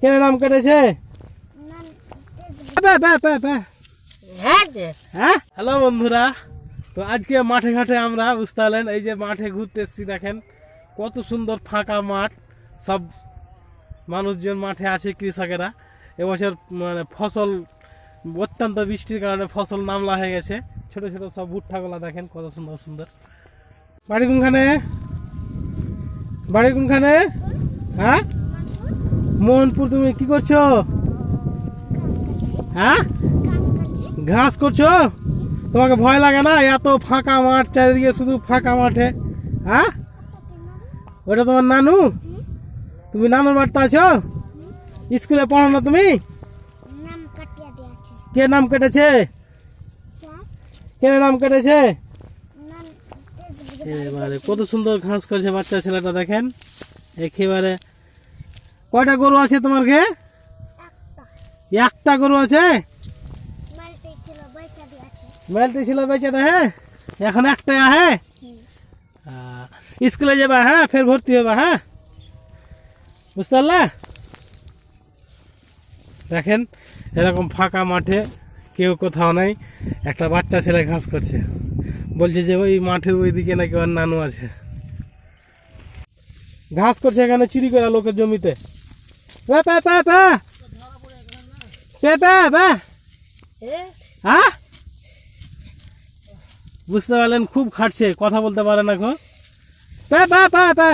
কেন নাম কেটেছে? বে। হ্যাঁ? হ্যালো বন্ধুরা তো আজকে মাঠে ঘাটে আমরা বুঝতে পারলেন এই যে মাঠে ঘুরতে এসেছি দেখেন কত সুন্দর ফাঁকা মাঠ সব মানুষজন মাঠে আছে কৃষকেরা। এবছর মানে ফসল অত্যন্ত বৃষ্টির কারণে ফসল নামলা হয়ে গেছে। ছোট ছোট সব ভুট্টাগুলা দেখেন কত সুন্দর সুন্দর। বাড়ি কোনখানে? বাড়ি কোনখানে? হ্যাঁ? মোহনপুর, তুমি কি করছ? হ্যাঁ? ঘাস করছ? তোমাকে ভয় লাগে না? এত ফাঁকা মাঠ, চারিদিকে শুধু ফাঁকা মাঠে। হ্যাঁ? ওটা তোমার নানু? তুমি নানুর বাড়িতে আছো? স্কুলে পড়ো না তুমি? কে নাম কেটেছে? কে নাম কেটেছে? এবারে কত সুন্দর ঘাস করছে বাচ্চা ছেলেটা, দেখেন। একেবারে কয়টা গরু আছে তোমার ঘে একটা একটা গরু আছে? মালতে ছিল বেঁচে দে এখন একটাই হ্যাঁ স্কুলে যাবা হ্যাঁ? ফের ভর্তি হবা হ্যাঁ? বুঝতে পারলা? দেখেন, এরকম ফাঁকা মাঠে কেউ কোথাও নাই। একটা বাচ্চা ছেলে ঘাস করছে। বলছে যে ওই মাঠের ওই দিকে নাকি ওর নানু আছে। ঘাস করছে এখানে, চুরি করা লোকের জমিতে। পে, পে, পে, পে। পে, পে, পে। হ্যাঁ বুঝতে পারলেন খুব খাটছে কথা বলতে পারে না গো পা পা পা পা।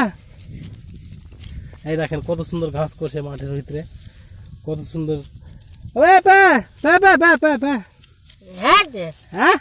এই দেখেন কত সুন্দর ঘাস করছে মাঠের ভিতরে। কত সুন্দর। ওয়ে পা পা পা পা পা পা। হ্যাঁ?